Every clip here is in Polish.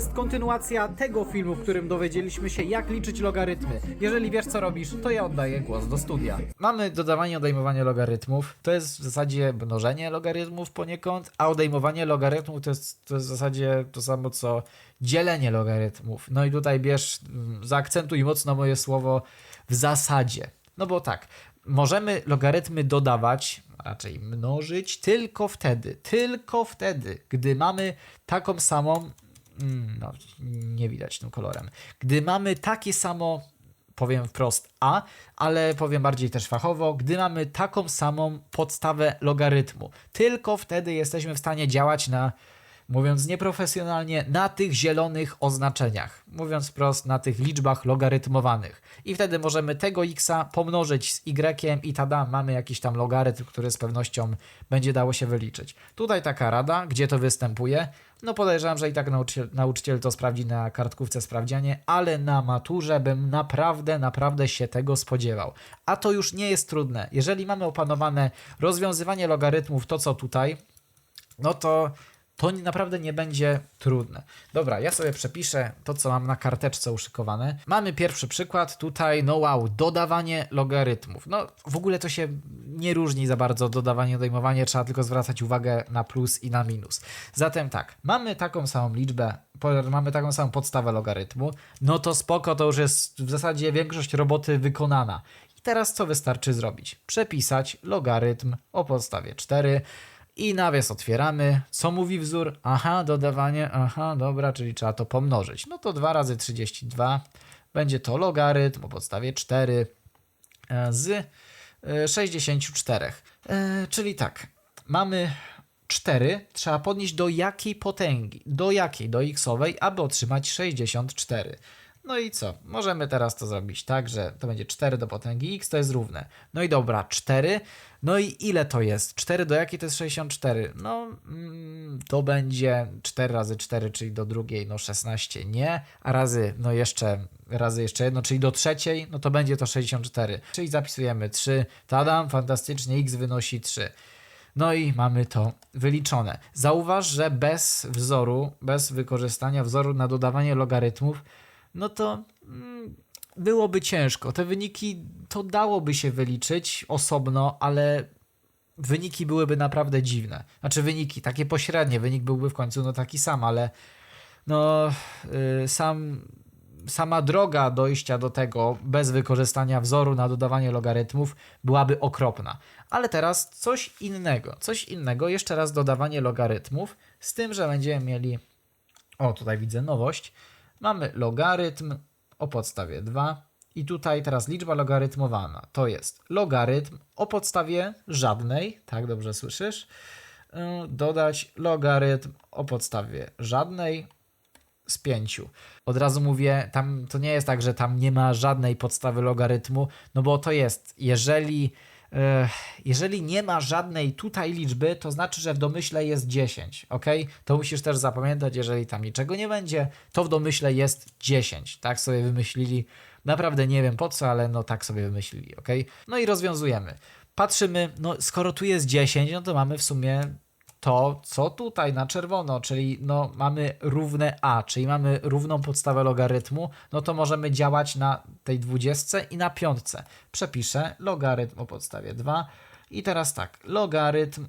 jest kontynuacja tego filmu, w którym dowiedzieliśmy się, jak liczyć logarytmy. Jeżeli wiesz, co robisz, to ja oddaję głos do studia. Mamy dodawanie, odejmowanie logarytmów. To jest w zasadzie mnożenie logarytmów poniekąd, a odejmowanie logarytmów to jest, to jest w zasadzie to samo, co dzielenie logarytmów. No i tutaj bierz, mm, zaakcentuj mocno moje słowo w zasadzie. No bo tak, możemy logarytmy dodawać, raczej mnożyć tylko wtedy, tylko wtedy, gdy mamy taką samą, no nie widać tym kolorem, gdy mamy takie samo, powiem wprost A, ale powiem bardziej też fachowo, gdy mamy taką samą podstawę logarytmu. Tylko wtedy jesteśmy w stanie działać na mówiąc nieprofesjonalnie, na tych zielonych oznaczeniach. Mówiąc wprost, na tych liczbach logarytmowanych. I wtedy możemy tego x pomnożyć z y i tada, mamy jakiś tam logarytm, który z pewnością będzie dało się wyliczyć. Tutaj taka rada, gdzie to występuje. No podejrzewam, że i tak nauczyciel, nauczyciel to sprawdzi na kartkówce sprawdzianie, ale na maturze bym naprawdę, naprawdę się tego spodziewał. A to już nie jest trudne. Jeżeli mamy opanowane rozwiązywanie logarytmów, to co tutaj, no to to naprawdę nie będzie trudne. Dobra, ja sobie przepiszę to, co mam na karteczce uszykowane. Mamy pierwszy przykład, tutaj, no wow, dodawanie logarytmów. No, w ogóle to się nie różni za bardzo dodawanie, odejmowanie, trzeba tylko zwracać uwagę na plus i na minus. Zatem tak, mamy taką samą liczbę, mamy taką samą podstawę logarytmu, no to spoko, to już jest w zasadzie większość roboty wykonana. I teraz co wystarczy zrobić? Przepisać logarytm o podstawie 4, i nawias otwieramy. Co mówi wzór? Aha, dodawanie, aha, dobra, czyli trzeba to pomnożyć. No to 2 razy 32 będzie to logarytm o podstawie 4 e, z e, 64. E, Czyli tak, mamy 4, trzeba podnieść do jakiej potęgi? Do jakiej? Do xowej, aby otrzymać 64. No i co? Możemy teraz to zrobić tak, że to będzie 4 do potęgi x, to jest równe. No i dobra, 4. No i ile to jest? 4 do jakiej to jest 64? No, mm, to będzie 4 razy 4, czyli do drugiej, no 16 nie, a razy, no jeszcze, razy jeszcze jedno, czyli do trzeciej, no to będzie to 64. Czyli zapisujemy 3, tadam, fantastycznie, x wynosi 3. No i mamy to wyliczone. Zauważ, że bez wzoru, bez wykorzystania wzoru na dodawanie logarytmów, no to mm, byłoby ciężko. Te wyniki to dałoby się wyliczyć osobno, ale wyniki byłyby naprawdę dziwne. Znaczy wyniki, takie pośrednie, wynik byłby w końcu no taki sam, ale no yy, sam, sama droga dojścia do tego bez wykorzystania wzoru na dodawanie logarytmów byłaby okropna. Ale teraz coś innego, coś innego, jeszcze raz dodawanie logarytmów, z tym, że będziemy mieli, o tutaj widzę nowość, mamy logarytm o podstawie 2 i tutaj teraz liczba logarytmowana. To jest logarytm o podstawie żadnej, tak dobrze słyszysz, Yy, dodać logarytm o podstawie żadnej z 5. Od razu mówię, tam to nie jest tak, że tam nie ma żadnej podstawy logarytmu, no bo to jest, jeżeli jeżeli nie ma żadnej tutaj liczby, to znaczy, że w domyśle jest 10, ok? To musisz też zapamiętać, jeżeli tam niczego nie będzie, to w domyśle jest 10. Tak sobie wymyślili. Naprawdę nie wiem po co, ale no tak sobie wymyślili, ok? No i rozwiązujemy. Patrzymy, no skoro tu jest 10, no to mamy w sumie to, co tutaj na czerwono, czyli no, mamy równe a, czyli mamy równą podstawę logarytmu, no to możemy działać na tej dwudziestce i na piątce. Przepiszę logarytm o podstawie 2 i teraz tak, logarytm,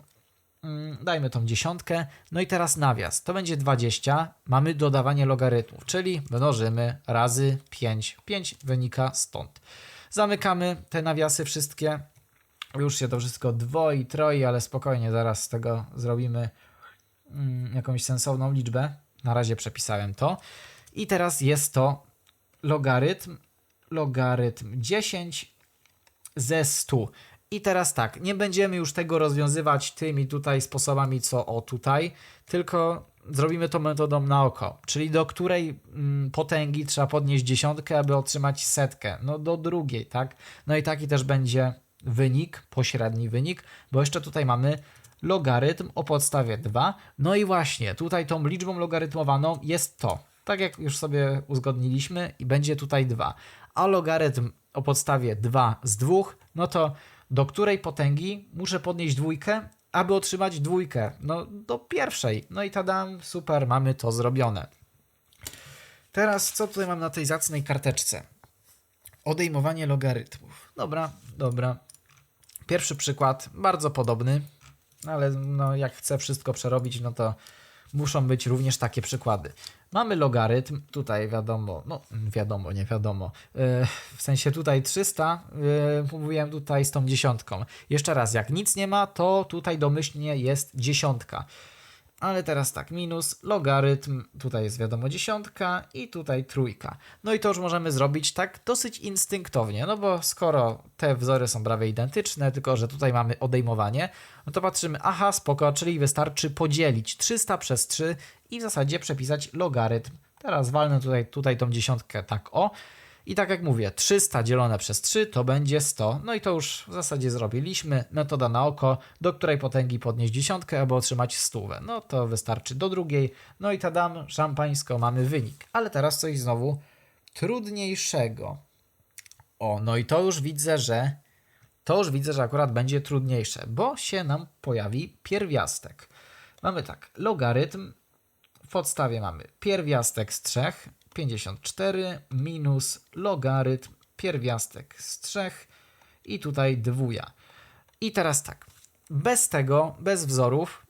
mm, dajmy tą dziesiątkę, no i teraz nawias, to będzie 20, mamy dodawanie logarytmów, czyli mnożymy razy 5, 5 wynika stąd. Zamykamy te nawiasy wszystkie, już się to wszystko dwoi, troi, ale spokojnie, zaraz z tego zrobimy mm, jakąś sensowną liczbę. Na razie przepisałem to. I teraz jest to logarytm, logarytm 10 ze 100. I teraz tak, nie będziemy już tego rozwiązywać tymi tutaj sposobami, co o tutaj, tylko zrobimy to metodą na oko, czyli do której mm, potęgi trzeba podnieść dziesiątkę, aby otrzymać setkę. No do drugiej, tak? No i taki też będzie wynik, pośredni wynik, bo jeszcze tutaj mamy logarytm o podstawie 2. No i właśnie, tutaj tą liczbą logarytmowaną jest to. Tak jak już sobie uzgodniliśmy i będzie tutaj 2. A logarytm o podstawie 2 z 2, no to do której potęgi muszę podnieść dwójkę, aby otrzymać dwójkę? No do pierwszej. No i tadam, super, mamy to zrobione. Teraz co tutaj mam na tej zacnej karteczce? Odejmowanie logarytmów. Dobra, dobra. Pierwszy przykład, bardzo podobny, ale no, jak chcę wszystko przerobić, no to muszą być również takie przykłady. Mamy logarytm, tutaj wiadomo, no wiadomo, nie wiadomo, yy, w sensie tutaj 300, yy, mówiłem tutaj z tą dziesiątką. Jeszcze raz, jak nic nie ma, to tutaj domyślnie jest dziesiątka. Ale teraz tak, minus logarytm, tutaj jest wiadomo dziesiątka i tutaj trójka. No i to już możemy zrobić tak dosyć instynktownie, no bo skoro te wzory są prawie identyczne, tylko że tutaj mamy odejmowanie, no to patrzymy, aha, spoko, czyli wystarczy podzielić 300 przez 3 i w zasadzie przepisać logarytm. Teraz walnę tutaj, tutaj tą dziesiątkę tak o. I tak jak mówię, 300 dzielone przez 3 to będzie 100. No i to już w zasadzie zrobiliśmy. Metoda na oko, do której potęgi podnieść dziesiątkę, aby otrzymać stówę. No to wystarczy do drugiej. No i tadam, szampańsko, mamy wynik. Ale teraz coś znowu trudniejszego. O, no i to już widzę, że to już widzę, że akurat będzie trudniejsze, bo się nam pojawi pierwiastek. Mamy tak, logarytm w podstawie mamy pierwiastek z 3, 54 minus logarytm pierwiastek z 3 i tutaj dwuja. I teraz tak, bez tego, bez wzorów,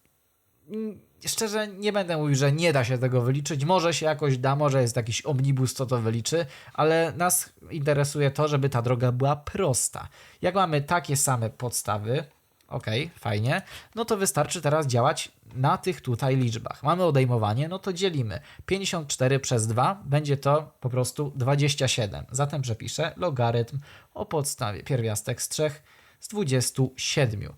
mm, szczerze nie będę mówił, że nie da się tego wyliczyć. Może się jakoś da, może jest jakiś omnibus, co to wyliczy, ale nas interesuje to, żeby ta droga była prosta. Jak mamy takie same podstawy, ok, fajnie, no to wystarczy teraz działać na tych tutaj liczbach. Mamy odejmowanie, no to dzielimy 54 przez 2, będzie to po prostu 27. Zatem przepiszę logarytm o podstawie pierwiastek z 3 z 27.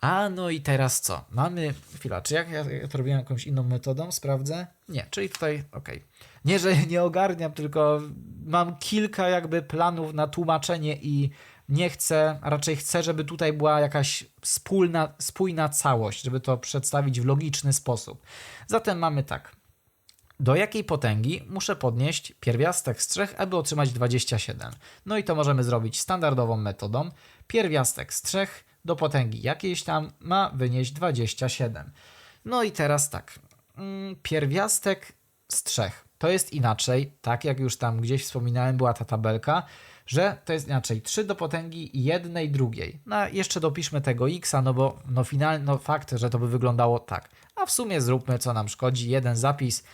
A no i teraz co? Mamy, chwila, czy jak ja, to robiłem jakąś inną metodą? Sprawdzę? Nie, czyli tutaj, ok. Nie, że nie ogarniam, tylko mam kilka jakby planów na tłumaczenie i nie chcę, a raczej chcę, żeby tutaj była jakaś spójna, spójna całość, żeby to przedstawić w logiczny sposób. Zatem mamy tak. Do jakiej potęgi muszę podnieść pierwiastek z 3, aby otrzymać 27? No i to możemy zrobić standardową metodą. Pierwiastek z 3 do potęgi jakiejś tam ma wynieść 27. No i teraz tak. Mm, Pierwiastek z 3 to jest inaczej, tak jak już tam gdzieś wspominałem, była ta tabelka, że to jest inaczej 3 do potęgi jednej drugiej. No jeszcze dopiszmy tego x, no bo no finalny no fakt, że to by wyglądało tak. A w sumie zróbmy co nam szkodzi, jeden zapis,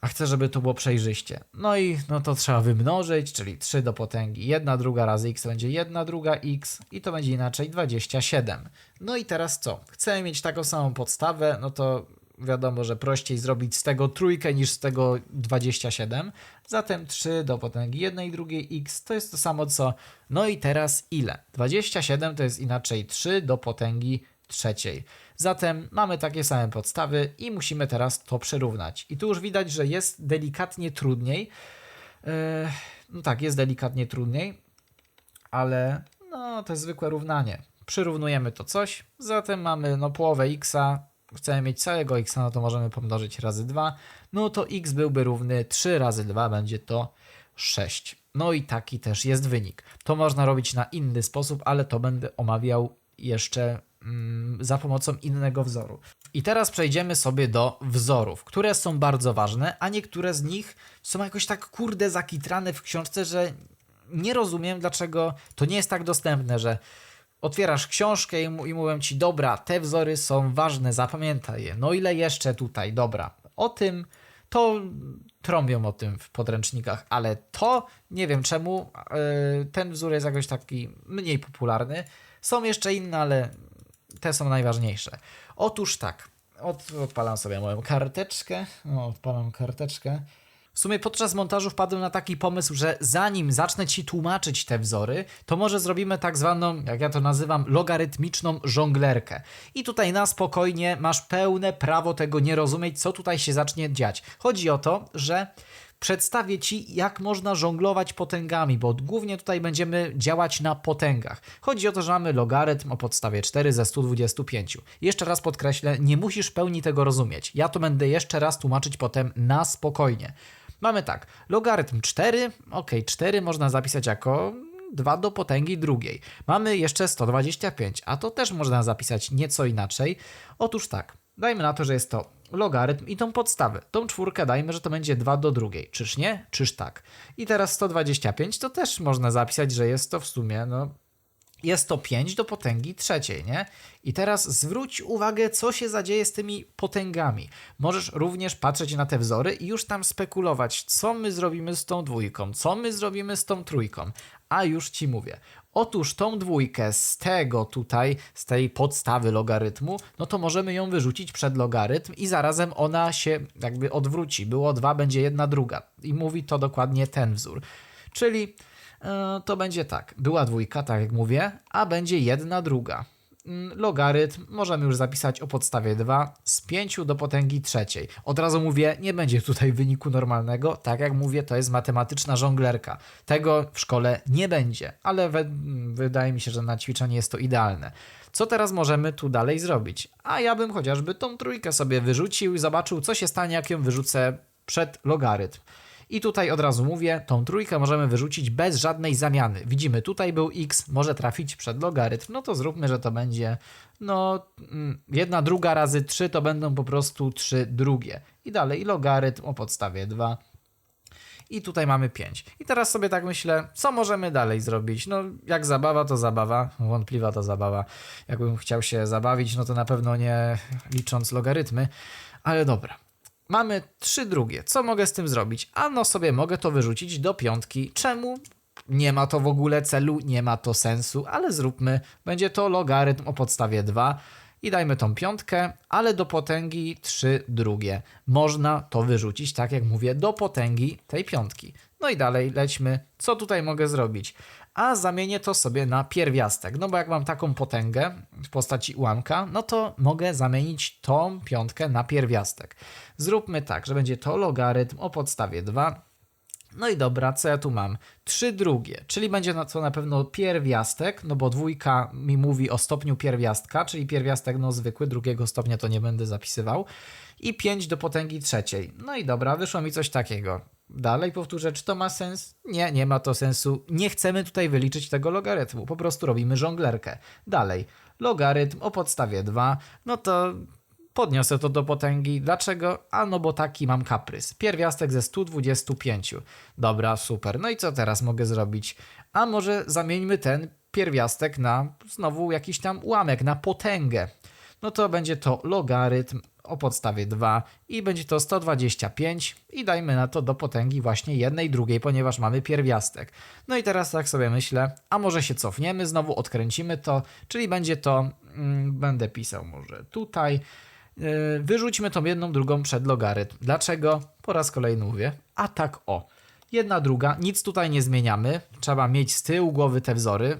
a chcę, żeby to było przejrzyście. No i no to trzeba wymnożyć, czyli 3 do potęgi 1 druga razy x będzie 1 druga x i to będzie inaczej 27. No i teraz co? Chcemy mieć taką samą podstawę, no to wiadomo, że prościej zrobić z tego trójkę niż z tego 27. Zatem 3 do potęgi 1 i drugiej x to jest to samo co. No i teraz ile? 27 to jest inaczej 3 do potęgi trzeciej. Zatem mamy takie same podstawy i musimy teraz to przerównać. I tu już widać, że jest delikatnie trudniej. Yy, no tak, jest delikatnie trudniej, ale no to jest zwykłe równanie. Przyrównujemy to coś, zatem mamy no połowę xa, chcemy mieć całego x, no to możemy pomnożyć razy 2, no to x byłby równy 3 razy 2, będzie to 6. No i taki też jest wynik. To można robić na inny sposób, ale to będę omawiał jeszcze mm, za pomocą innego wzoru. I teraz przejdziemy sobie do wzorów, które są bardzo ważne, a niektóre z nich są jakoś tak kurde zakitrane w książce, że nie rozumiem, dlaczego to nie jest tak dostępne, że otwierasz książkę i, i ci, dobra, te wzory są ważne, zapamiętaj je. No ile jeszcze tutaj, dobra. O tym to trąbią o tym w podręcznikach, ale to nie wiem czemu yy, ten wzór jest jakoś taki mniej popularny. Są jeszcze inne, ale te są najważniejsze. Otóż tak, od, odpalam sobie moją karteczkę. No, odpalam karteczkę. W sumie podczas montażu wpadłem na taki pomysł, że zanim zacznę ci tłumaczyć te wzory, to może zrobimy tak zwaną, jak ja to nazywam, logarytmiczną żonglerkę. I tutaj na spokojnie masz pełne prawo tego nie rozumieć, co tutaj się zacznie dziać. Chodzi o to, że przedstawię Ci, jak można żonglować potęgami, bo głównie tutaj będziemy działać na potęgach. Chodzi o to, że mamy logarytm o podstawie 4 ze 125. Jeszcze raz podkreślę, nie musisz pełni tego rozumieć. Ja to będę jeszcze raz tłumaczyć potem na spokojnie. Mamy tak, logarytm 4, ok, 4 można zapisać jako 2 do potęgi drugiej. Mamy jeszcze 125, a to też można zapisać nieco inaczej. Otóż tak, dajmy na to, że jest to logarytm i tą podstawę. Tą czwórkę dajmy, że to będzie 2 do drugiej. Czyż nie? Czyż tak? I teraz 125 to też można zapisać, że jest to w sumie, no, jest to 5 do potęgi trzeciej, nie? I teraz zwróć uwagę, co się zadzieje z tymi potęgami. Możesz również patrzeć na te wzory i już tam spekulować, co my zrobimy z tą dwójką, co my zrobimy z tą trójką. A już ci mówię. Otóż tą dwójkę z tego tutaj, z tej podstawy logarytmu, no to możemy ją wyrzucić przed logarytm i zarazem ona się jakby odwróci. Było 2, będzie jedna druga. I mówi to dokładnie ten wzór. Czyli to będzie tak. Była dwójka, tak jak mówię, a będzie jedna druga. Mm, Logarytm możemy już zapisać o podstawie 2 z 5 do potęgi trzeciej. Od razu mówię, nie będzie tutaj wyniku normalnego. Tak jak mówię, to jest matematyczna żonglerka. Tego w szkole nie będzie, ale wydaje mi się, że na ćwiczenie jest to idealne. Co teraz możemy tu dalej zrobić? A ja bym chociażby tą trójkę sobie wyrzucił i zobaczył, co się stanie, jak ją wyrzucę przed logarytm. I tutaj od razu mówię, tą trójkę możemy wyrzucić bez żadnej zamiany. Widzimy, tutaj był x, może trafić przed logarytm, no to zróbmy, że to będzie, no, mm, jedna druga razy 3 to będą po prostu 3 drugie. I dalej logarytm o podstawie 2. I tutaj mamy 5. I teraz sobie tak myślę, co możemy dalej zrobić? No, jak zabawa, to zabawa. Wątpliwa to zabawa. Jakbym chciał się zabawić, no to na pewno nie licząc logarytmy. Ale dobra. Mamy trzy drugie. Co mogę z tym zrobić? Ano sobie mogę to wyrzucić do piątki. Czemu? Nie ma to w ogóle celu, nie ma to sensu, ale zróbmy. Będzie to logarytm o podstawie 2 i dajmy tą piątkę, ale do potęgi 3 drugie. Można to wyrzucić, tak jak mówię, do potęgi tej piątki. No i dalej lećmy. Co tutaj mogę zrobić? A zamienię to sobie na pierwiastek. No bo jak mam taką potęgę w postaci ułamka, no to mogę zamienić tą piątkę na pierwiastek. Zróbmy tak, że będzie to logarytm o podstawie 2 no i dobra, co ja tu mam? 3 drugie, czyli będzie to na pewno pierwiastek, no bo dwójka mi mówi o stopniu pierwiastka, czyli pierwiastek no zwykły, drugiego stopnia to nie będę zapisywał. I 5 do potęgi trzeciej. No i dobra, wyszło mi coś takiego. Dalej powtórzę, czy to ma sens? Nie, nie ma to sensu. Nie chcemy tutaj wyliczyć tego logarytmu, po prostu robimy żonglerkę. Dalej, logarytm o podstawie 2, no to podniosę to do potęgi. Dlaczego? A no bo taki mam kaprys. Pierwiastek ze 125. Dobra, super. No i co teraz mogę zrobić? A może zamieńmy ten pierwiastek na znowu jakiś tam ułamek, na potęgę. No to będzie to logarytm o podstawie 2 i będzie to 125 i dajmy na to do potęgi właśnie jednej drugiej, ponieważ mamy pierwiastek. No i teraz tak sobie myślę, a może się cofniemy, znowu odkręcimy to, czyli będzie to, mm, będę pisał może tutaj, Yy, wyrzućmy tą jedną drugą przed logarytm. Dlaczego? Po raz kolejny mówię, a tak o. Jedna druga, nic tutaj nie zmieniamy, trzeba mieć z tyłu głowy te wzory,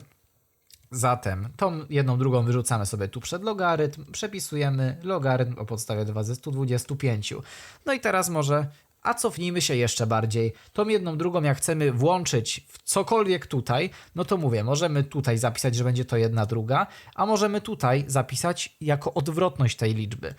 Zatem tą jedną drugą wyrzucamy sobie tu przed logarytm, przepisujemy logarytm o podstawie 2 ze 125. No i teraz może, a cofnijmy się jeszcze bardziej. Tą jedną drugą jak chcemy włączyć w cokolwiek tutaj, no to mówię, możemy tutaj zapisać, że będzie to jedna druga, a możemy tutaj zapisać jako odwrotność tej liczby.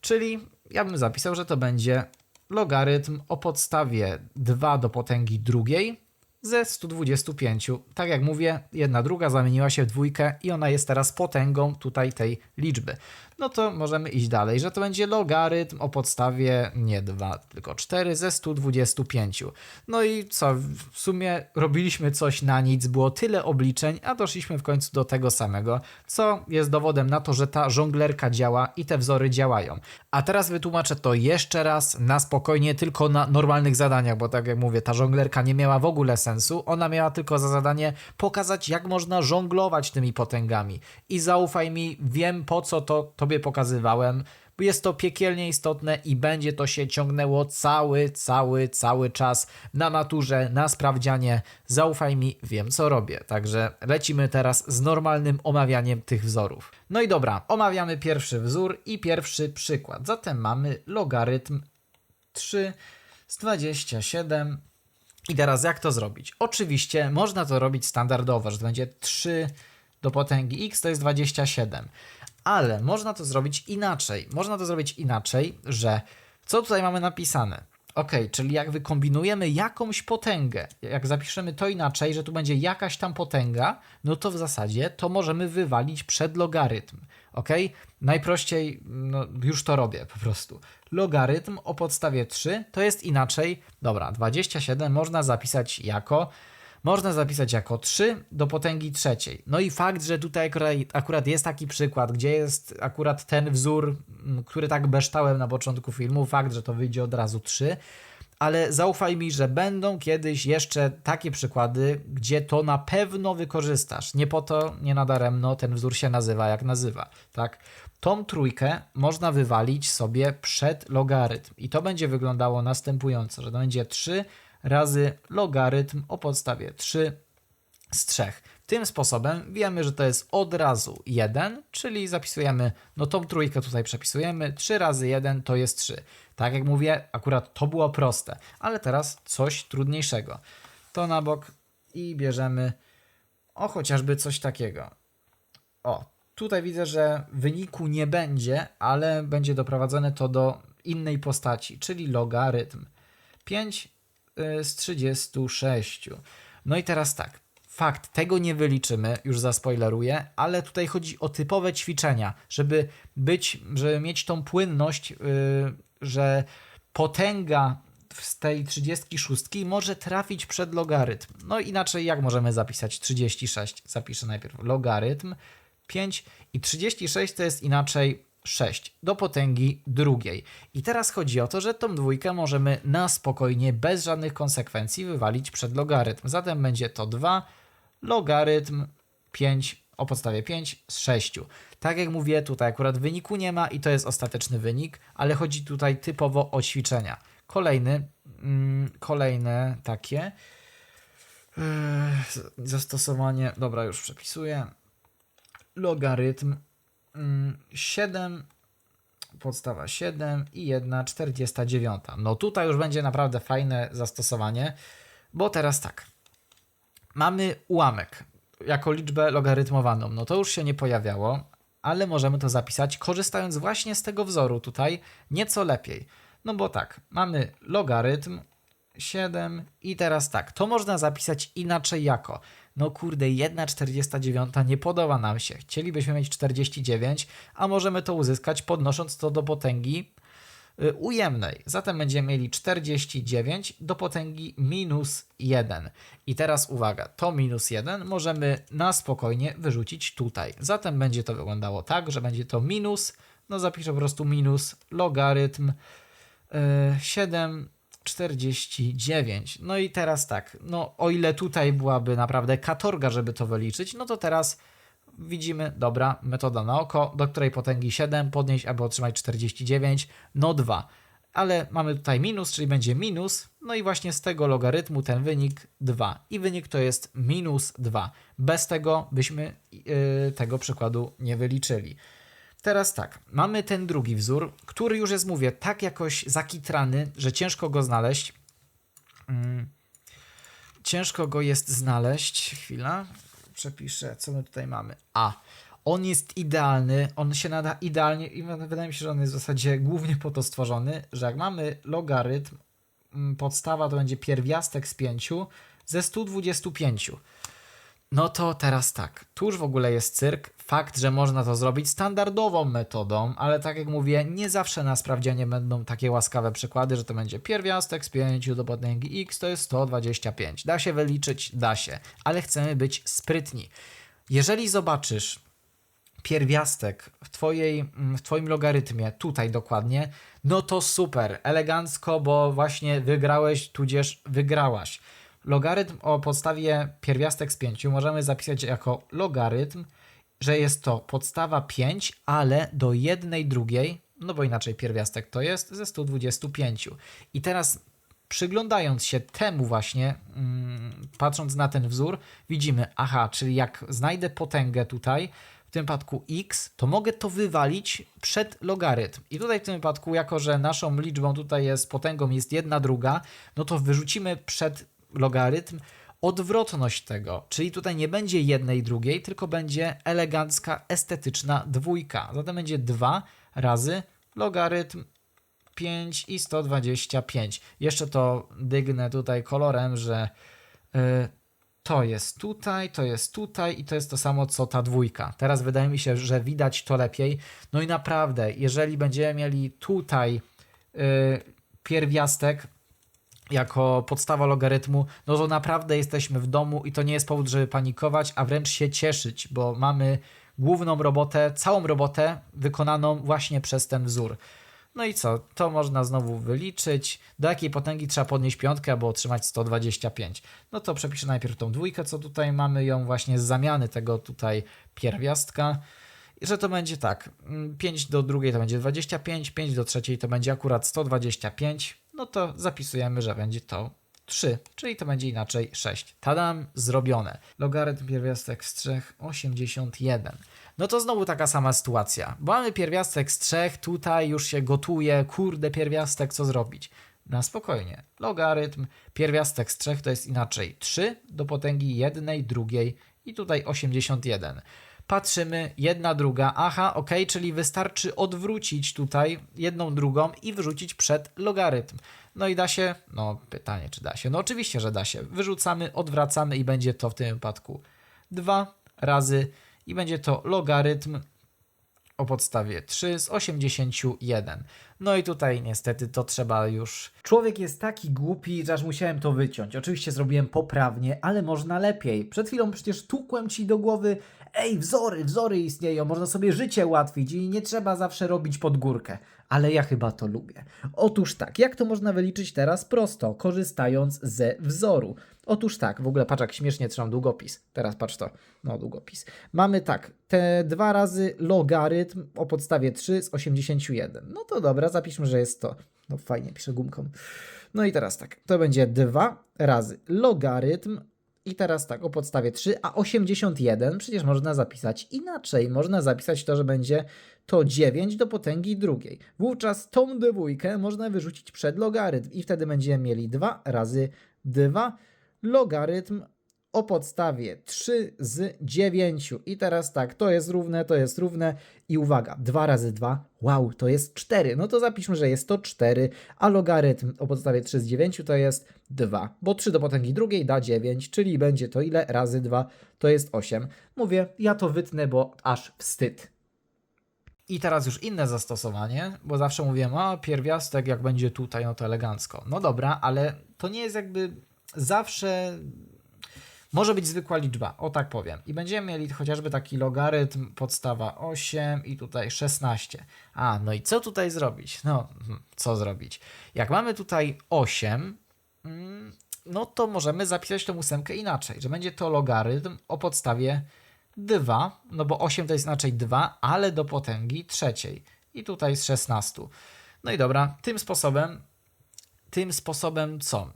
Czyli ja bym zapisał, że to będzie logarytm o podstawie 2 do potęgi drugiej ze 125. Tak jak mówię, jedna druga zamieniła się w dwójkę i ona jest teraz potęgą tutaj tej liczby. No to możemy iść dalej, że to będzie logarytm o podstawie nie 2, tylko 4 ze 125. No i co, w sumie robiliśmy coś na nic, było tyle obliczeń, a doszliśmy w końcu do tego samego, co jest dowodem na to, że ta żonglerka działa i te wzory działają. A teraz wytłumaczę to jeszcze raz na spokojnie, tylko na normalnych zadaniach, bo tak jak mówię, ta żonglerka nie miała w ogóle sensu. Ona miała tylko za zadanie pokazać, jak można żonglować tymi potęgami. I zaufaj mi, wiem po co to tobie pokazywałem. bo Jest to piekielnie istotne i będzie to się ciągnęło cały, cały, cały czas na maturze, na sprawdzianie. Zaufaj mi, wiem co robię. Także lecimy teraz z normalnym omawianiem tych wzorów. No i dobra, omawiamy pierwszy wzór i pierwszy przykład. Zatem mamy logarytm 3 z 27. I teraz jak to zrobić? Oczywiście można to robić standardowo, że to będzie 3 do potęgi x to jest 27. Ale można to zrobić inaczej. Można to zrobić inaczej, że co tutaj mamy napisane? Ok, czyli jak wykombinujemy jakąś potęgę, jak zapiszemy to inaczej, że tu będzie jakaś tam potęga, no to w zasadzie to możemy wywalić przed logarytm. Ok? Najprościej, no już to robię po prostu. Logarytm o podstawie 3 to jest inaczej. Dobra, 27 można zapisać jako można zapisać jako 3 do potęgi trzeciej. No i fakt, że tutaj akurat, jest taki przykład, gdzie jest akurat ten wzór, m, który tak beształem na początku filmu, fakt, że to wyjdzie od razu 3, ale zaufaj mi, że będą kiedyś jeszcze takie przykłady, gdzie to na pewno wykorzystasz. Nie po to, nie nadaremno ten wzór się nazywa jak nazywa, tak? Tą trójkę można wywalić sobie przed logarytm i to będzie wyglądało następująco, że to będzie 3 razy logarytm o podstawie 3 z 3. Tym sposobem wiemy, że to jest od razu 1, czyli zapisujemy, no tą trójkę tutaj przepisujemy, 3 razy 1 to jest 3. Tak jak mówię, akurat to było proste, ale teraz coś trudniejszego. To na bok i bierzemy o chociażby coś takiego. O, tutaj widzę, że wyniku nie będzie, ale będzie doprowadzone to do innej postaci, czyli logarytm. 5 y, z 36. No i teraz tak. Fakt, tego nie wyliczymy, już zaspoileruję, ale tutaj chodzi o typowe ćwiczenia, żeby być, żeby mieć tą płynność, yy, że potęga z tej 36 może trafić przed logarytm. No inaczej jak możemy zapisać 36? Zapiszę najpierw logarytm 5 i 36 to jest inaczej 6 do potęgi drugiej. I teraz chodzi o to, że tą dwójkę możemy na spokojnie, bez żadnych konsekwencji wywalić przed logarytm. Zatem będzie to 2 logarytm 5 o podstawie 5 z 6. Tak jak mówię, tutaj akurat wyniku nie ma i to jest ostateczny wynik, ale chodzi tutaj typowo o ćwiczenia. Kolejny, mm, kolejne takie yy, zastosowanie, dobra, już przepisuję. Logarytm 7 podstawa 7 i 1 49. No tutaj już będzie naprawdę fajne zastosowanie, bo teraz tak. Mamy ułamek jako liczbę logarytmowaną. No to już się nie pojawiało, ale możemy to zapisać korzystając właśnie z tego wzoru tutaj nieco lepiej. No bo tak, mamy logarytm 7 i teraz tak, to można zapisać inaczej jako no kurde, 1,49 nie podoba nam się. Chcielibyśmy mieć 49, a możemy to uzyskać podnosząc to do potęgi y, ujemnej. Zatem będziemy mieli 49 do potęgi minus 1. I teraz uwaga, to minus 1 możemy na spokojnie wyrzucić tutaj. Zatem będzie to wyglądało tak, że będzie to minus, no zapiszę po prostu minus logarytm y, 7 49. No i teraz tak, no o ile tutaj byłaby naprawdę katorga, żeby to wyliczyć, no to teraz widzimy, dobra, metoda na oko, do której potęgi 7 podnieść, aby otrzymać 49, no 2. Ale mamy tutaj minus, czyli będzie minus, no i właśnie z tego logarytmu ten wynik 2. I wynik to jest minus 2. Bez tego byśmy yy, tego przykładu nie wyliczyli. Teraz tak, mamy ten drugi wzór, który już jest, mówię, tak jakoś zakitrany, że ciężko go znaleźć. Mm. Ciężko go jest znaleźć. Chwila, przepiszę, co my tutaj mamy. A, on jest idealny, on się nada idealnie i wydaje mi się, że on jest w zasadzie głównie po to stworzony, że jak mamy logarytm, mm, podstawa to będzie pierwiastek z 5 ze 125. No to teraz tak, tu już w ogóle jest cyrk. Fakt, że można to zrobić standardową metodą, ale tak jak mówię, nie zawsze na sprawdzianie będą takie łaskawe przykłady, że to będzie pierwiastek z 5 do potęgi x to jest 125. Da się wyliczyć? Da się, ale chcemy być sprytni. Jeżeli zobaczysz pierwiastek w, twojej, w Twoim logarytmie, tutaj dokładnie, no to super, elegancko, bo właśnie wygrałeś, tudzież wygrałaś. Logarytm o podstawie pierwiastek z 5 możemy zapisać jako logarytm, że jest to podstawa 5, ale do jednej drugiej, no bo inaczej pierwiastek to jest ze 125. I teraz przyglądając się temu właśnie, mm, patrząc na ten wzór, widzimy, aha, czyli jak znajdę potęgę tutaj, w tym wypadku x, to mogę to wywalić przed logarytm. I tutaj w tym wypadku, jako że naszą liczbą tutaj jest potęgą jest jedna druga, no to wyrzucimy przed logarytm odwrotność tego, czyli tutaj nie będzie jednej drugiej, tylko będzie elegancka, estetyczna dwójka. Zatem będzie 2 razy logarytm 5 i 125. Jeszcze to dygnę tutaj kolorem, że y, to jest tutaj, to jest tutaj i to jest to samo co ta dwójka. Teraz wydaje mi się, że widać to lepiej. No i naprawdę, jeżeli będziemy mieli tutaj y, pierwiastek jako podstawa logarytmu, no to naprawdę jesteśmy w domu i to nie jest powód, żeby panikować, a wręcz się cieszyć, bo mamy główną robotę, całą robotę wykonaną właśnie przez ten wzór. No i co? To można znowu wyliczyć. Do jakiej potęgi trzeba podnieść piątkę, aby otrzymać 125? No to przepiszę najpierw tą dwójkę, co tutaj mamy, ją właśnie z zamiany tego tutaj pierwiastka. I że to będzie tak, mm, 5 do drugiej to będzie 25, 5 do trzeciej to będzie akurat 125, no to zapisujemy, że będzie to 3, czyli to będzie inaczej 6. Tadam, zrobione. Logarytm pierwiastek z 3, 81. No to znowu taka sama sytuacja. Mamy pierwiastek z 3, tutaj już się gotuje, kurde pierwiastek, co zrobić? Na spokojnie. Logarytm pierwiastek z 3 to jest inaczej 3 do potęgi jednej, drugiej i tutaj 81 patrzymy, jedna, druga, aha, ok, czyli wystarczy odwrócić tutaj jedną, drugą i wyrzucić przed logarytm. No i da się? No pytanie, czy da się? No oczywiście, że da się. Wyrzucamy, odwracamy i będzie to w tym wypadku 2 razy i będzie to logarytm o podstawie 3 z 81. No i tutaj niestety to trzeba już. Człowiek jest taki głupi, że aż musiałem to wyciąć. Oczywiście zrobiłem poprawnie, ale można lepiej. Przed chwilą przecież tukłem ci do głowy, ej, wzory, wzory istnieją, można sobie życie ułatwić i nie trzeba zawsze robić pod górkę. Ale ja chyba to lubię. Otóż tak, jak to można wyliczyć teraz prosto, korzystając ze wzoru? Otóż tak, w ogóle patrz jak śmiesznie trzymam długopis. Teraz patrz to, no długopis. Mamy tak, te dwa razy logarytm o podstawie 3 z 81. No to dobra, zapiszmy, że jest to. No fajnie, piszę gumką. No i teraz tak, to będzie 2 razy logarytm i teraz tak, o podstawie 3, a 81 przecież można zapisać inaczej. Można zapisać to, że będzie to 9 do potęgi drugiej. Wówczas tą dwójkę można wyrzucić przed logarytm i wtedy będziemy mieli 2 razy 2 logarytm o podstawie 3 z 9. I teraz tak, to jest równe, to jest równe i uwaga, 2 razy 2, wow, to jest 4. No to zapiszmy, że jest to 4, a logarytm o podstawie 3 z 9 to jest 2, bo 3 do potęgi drugiej da 9, czyli będzie to ile razy 2 to jest 8. Mówię, ja to wytnę, bo aż wstyd. I teraz już inne zastosowanie, bo zawsze mówiłem, a pierwiastek jak będzie tutaj, no to elegancko. No dobra, ale to nie jest jakby zawsze. Może być zwykła liczba, o tak powiem. I będziemy mieli chociażby taki logarytm podstawa 8 i tutaj 16. A, no i co tutaj zrobić? No, hmm, co zrobić? Jak mamy tutaj 8, mm, no to możemy zapisać tą ósemkę inaczej, że będzie to logarytm o podstawie 2, no bo 8 to jest inaczej 2, ale do potęgi trzeciej. I tutaj z 16. No i dobra, tym sposobem, tym sposobem co?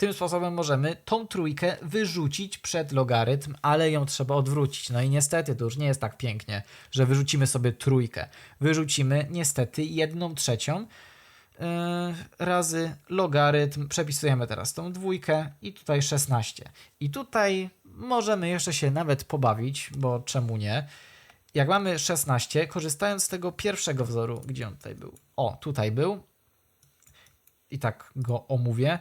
Tym sposobem możemy tą trójkę wyrzucić przed logarytm, ale ją trzeba odwrócić. No i niestety to już nie jest tak pięknie, że wyrzucimy sobie trójkę. Wyrzucimy niestety jedną trzecią yy, razy logarytm. Przepisujemy teraz tą dwójkę i tutaj 16. I tutaj możemy jeszcze się nawet pobawić, bo czemu nie? Jak mamy 16, korzystając z tego pierwszego wzoru, gdzie on tutaj był? O, tutaj był. I tak go omówię,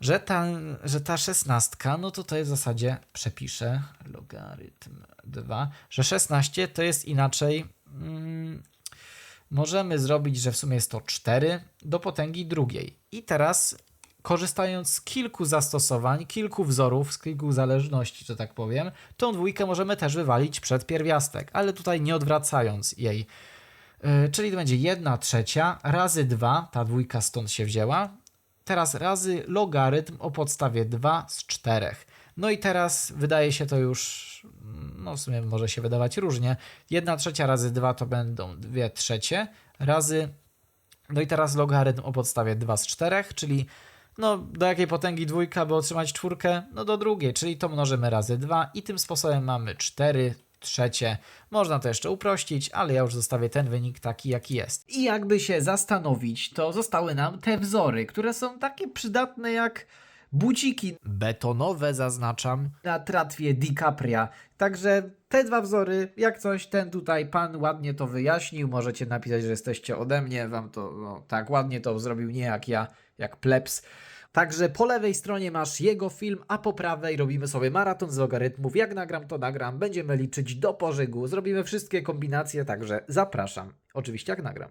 że ta, że ta 16, no to to jest w zasadzie, przepiszę, logarytm 2, że 16 to jest inaczej. Mm, możemy zrobić, że w sumie jest to 4 do potęgi drugiej. I teraz korzystając z kilku zastosowań, kilku wzorów, z kilku zależności, że tak powiem, tą dwójkę możemy też wywalić przed pierwiastek, ale tutaj nie odwracając jej. Yy, czyli to będzie 1 trzecia razy 2, ta dwójka stąd się wzięła, teraz razy logarytm o podstawie 2 z 4. No i teraz wydaje się to już, no w sumie może się wydawać różnie. 1 trzecia razy 2 to będą 2 trzecie razy, no i teraz logarytm o podstawie 2 z 4, czyli no do jakiej potęgi dwójka, by otrzymać czwórkę? No do drugiej, czyli to mnożymy razy 2 i tym sposobem mamy 4 trzecie. Można to jeszcze uprościć, ale ja już zostawię ten wynik taki, jaki jest. I jakby się zastanowić, to zostały nam te wzory, które są takie przydatne jak buciki Betonowe zaznaczam. na tratwie DiCapria. Także te dwa wzory, jak coś, ten tutaj pan ładnie to wyjaśnił. Możecie napisać, że jesteście ode mnie. Wam to no, tak ładnie to zrobił, nie jak ja, jak plebs. Także po lewej stronie masz jego film, a po prawej robimy sobie maraton z logarytmów. Jak nagram, to nagram. Będziemy liczyć do pożygu. Zrobimy wszystkie kombinacje, także zapraszam. Oczywiście jak nagram.